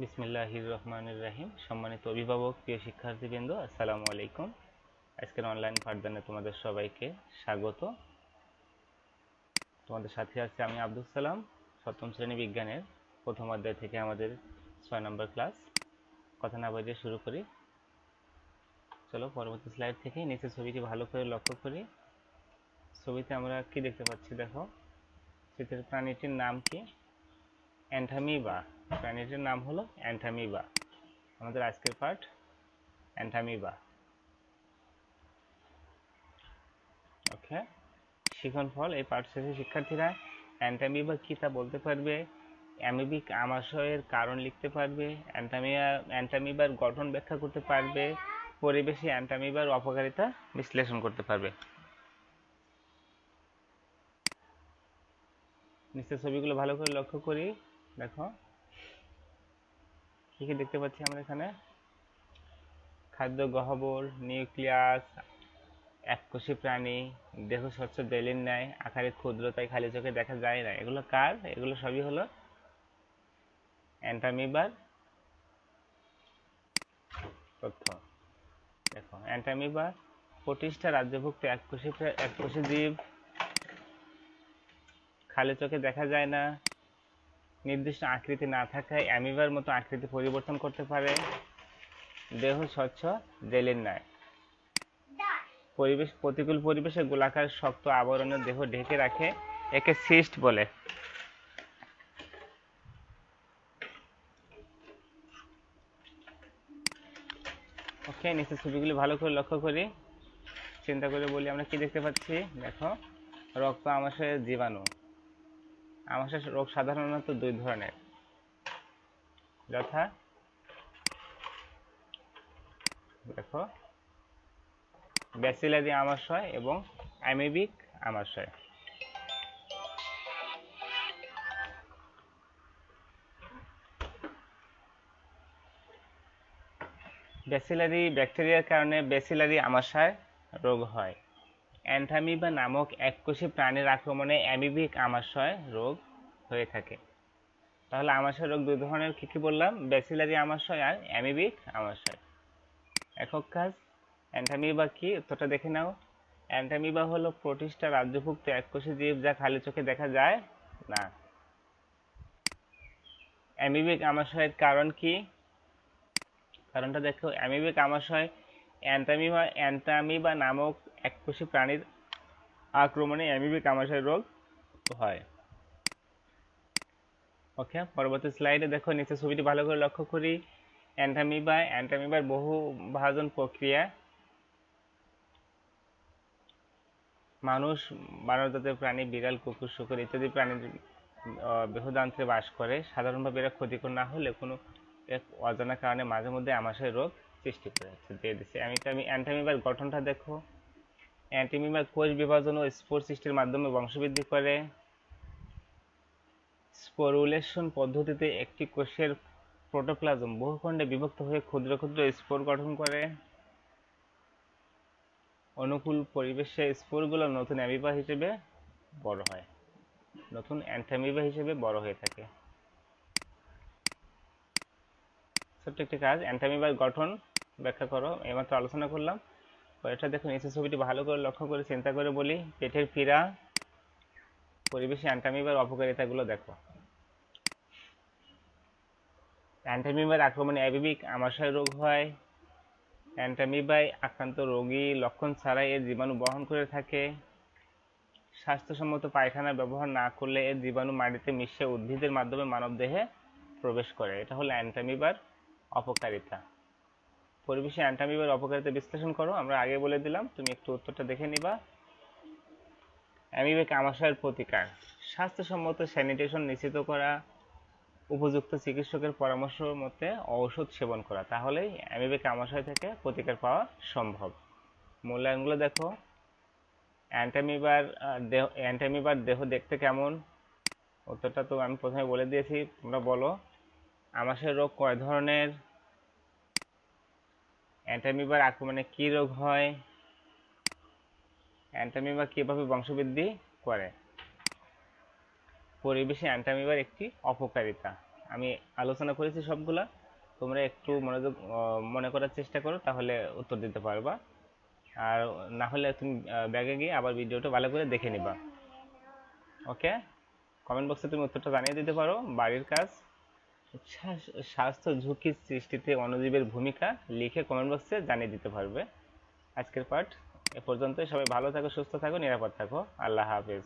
বিসমিল্লাহির রহমানির রাহিম। সম্মানিত অভিভাবক, প্রিয় শিক্ষার্থীবৃন্দ, আসসালামু আলাইকুম। আজকের অনলাইন পাঠদানে তোমাদের সবাইকে স্বাগত। তোমাদের সাথে আছে আমি আব্দুল সালাম, সপ্তম শ্রেণি বিজ্ঞানের প্রথম অধ্যায় থেকে আমাদের ছয় নম্বর ক্লাস কথা না বাজিয়ে শুরু করি। চলো, পরবর্তী স্লাইড থেকে নিচে ছবিটি ভালো করে লক্ষ্য করি। ছবিতে আমরা কি দেখতে পাচ্ছি? দেখো শীতের প্রাণীটির নাম কি? অ্যান্থামিবা প্রাণীটির নাম হলো অ্যান্থামিবা। আমাদের আজকের পাঠ, অ্যান্থামিবা। ওকে, শিখন ফল, এই পাঠ শেষে শিক্ষার্থীরা অ্যান্টামিবা কি তা বলতে পারবে? অ্যামিবিক আমাশয়ের কারণ লিখতে পারবে? অ্যান্টামিয়া অ্যান্টামিবার গঠন ব্যাখ্যা করতে পারবে? পরিবেশে অ্যান্টামিবার অপকারিতা বিশ্লেষণ করতে পারবে। নিচের ছবিগুলো ভালো করে লক্ষ্য করি। দেখো কি কি দেখতে পাচ্ছি আমরা এখানে? খাদ্য, গহ্বর, নিউক্লিয়াস, এককোষী প্রাণী, দেহ স্বচ্ছ বেলিন নেয় আকারে ক্ষুদ্র তাই খালি চোখে দেখা যায় না। এগুলো কার? এগুলো সবই হলো অ্যান্টামিবার তথ্য। দেখো, অ্যান্টামিবার প্রতিষ্ঠা রাজ্যভুক্ত এককোষী এককোষী জীব। খালি চোখে দেখা যায় না। নির্দিষ্ট আকৃতি না থাকায় অ্যামিবার মতো আকৃতি পরিবর্তন করতে পারে। দেহ স্বচ্ছ জেলের নয়। পরিবেশ, প্রতিকূল পরিবেশে গোলাকার শক্ত আবরণের দেহ ঢেকে রাখে, একে সিস্ট বলে। ওকে নিচে ছবিগুলি ভালো করে লক্ষ্য করি। চিন্তা করে বলি আমরা কি দেখতে পাচ্ছি? দেখো, রক্ত আমাশয়ের জীবাণু। আমাশয় রোগ সাধারণত দুই ধরনের। যথা, দেখো ব্যাসিলারি আমাশয় এবং অ্যামিবিক আমাশয়। ব্যাসিলারি ব্যাকটেরিয়ার কারণে ব্যাসিলারি আমাশয় রোগ হয়। অ্যান্থামিবা নামক এককোষী প্রাণীর আক্রমণে অ্যামিবিক আমাশয় রোগ হয়ে থাকে। তাহলে আমাশয় রোগ দুই ধরনের, কী কী বললাম? ব্যাসিলারি আমাশয় আর অ্যামিবিক আমাশয়। একক কাজ, অ্যান্থামিবা কি? উত্তরটা দেখে নাও। অ্যান্থামিবা হলো প্রতিষ্ঠা রাজ্যভুক্ত এককোষী জীব যা খালি চোখে দেখা যায় না। অ্যামিবিক আমাশয়ের কারণ কি? কারণটা দেখো, অ্যামিবিক আমাশয় অ্যান্টামিবা অ্যান্টামিবা নামক এককোষী প্রাণীর আক্রমণে অ্যামিবিক আমাশয় রোগ হয়। ওকে, পরবর্তী স্লাইডে দেখো নিচে ছবিটি ভালো করে লক্ষ্য করি। অ্যান্টামিবা, অ্যান্টামিবার বহু ভাজন প্রক্রিয়া। মানুষ মানব জাতের প্রাণী, বিড়াল, কুকুর, শুকুর ইত্যাদি প্রাণীর বৃহদান্ত্রে বাস করে। সাধারণভাবে এরা ক্ষতিকর না হলে কোনো এক অজানা কারণে মাঝে মধ্যে আমাশয় রোগ সৃষ্টি করে। দিয়ে দিচ্ছে আমি অ্যান্টামিবার গঠনটা দেখো। অ্যান্টিমিবার কোষ বিভাজন ও স্পোর সৃষ্টির মাধ্যমে বংশবৃদ্ধি করে। স্পোরুলেশন পদ্ধতিতে একটি কোষের প্রোটোপ্লাজম বহুখণ্ডে বিভক্ত হয়ে ক্ষুদ্র ক্ষুদ্র স্পোর গঠন করে। অনুকূল পরিবেশে স্পোরগুলো নতুন অ্যামিবা হিসেবে বড় হয়। নতুন অ্যান্থামিবা হিসেবে বড় হয়ে থাকে। ছোট্ট একটি কাজ অ্যান্থামিবার গঠন ব্যাখ্যা করো। এইমাত্র আলোচনা করলাম। এটা দেখো নিচের ছবিটি ভালো করে লক্ষ্য করে চিন্তা করে বলি, পেটের পীড়া, পরিবেশে অ্যান্টামিবার অপকারিতাগুলো দেখো। অ্যান্টামিবার আক্রমণে অ্যাবিবিক আমাশয় রোগ হয়। অ্যান্টামিবাই আক্রান্ত রোগী লক্ষণ ছাড়াই এর জীবাণু বহন করে থাকে। স্বাস্থ্যসম্মত পায়খানা ব্যবহার না করলে এর জীবাণু মাটিতে মিশে উদ্ভিদের মাধ্যমে মানবদেহে প্রবেশ করে। এটা হলো অ্যান্টামিবার অপকারিতা। পরিবেশে অ্যান্টামিবার অপকারিতা বিশ্লেষণ করো। আমরা আগে বলে দিলাম, তুমি একটু উত্তরটা দেখে নিবা। অ্যামিবিক আমাশয়ের প্রতিকার। স্বাস্থ্যসম্মত স্যানিটেশন নিশ্চিত করা, উপযুক্ত চিকিৎসকের পরামর্শ মতে ঔষধ সেবন করা। তাহলেই অ্যামিবিক আমাশয় থেকে প্রতিকার পাওয়া সম্ভব। মূল্যায়নগুলো দেখো। অ্যান্টামিবার দেহ অ্যান্টামিবার দেহ দেখতে কেমন? উত্তরটা তো আমি প্রথমে বলে দিয়েছি, তোমরা বলো। আমাশয় রোগ কয় ধরনের? অ্যান্টামিবার আক্রমণে কি রোগ হয়? অ্যান্টামিবা কীভাবে বংশবৃদ্ধি করে? পরিবেশে অ্যান্টামিবার একটি অপকারিতা। আমি আলোচনা করেছি সবগুলা। তোমরা একটু মনোযোগ মনে করার চেষ্টা করো, তাহলে উত্তর দিতে পারবা। আর না হলে তুমি ব্যাগে গিয়ে আবার ভিডিওটা ভালো করে দেখে নিবা। ওকে কমেন্ট বক্সে তুমি উত্তরটা জানিয়ে দিতে পারো, বাড়ির কাজ। স্বাস্থ্য ঝুঁকির সৃষ্টিতে অণুজীবের ভূমিকা লিখে কমেন্ট বক্সে জানিয়ে দিতে পারবে। আজকের পাঠ এ পর্যন্ত সবাই ভালো থাকো, সুস্থ থাকো, নিরাপদ থাকো। আল্লাহ হাফেজ।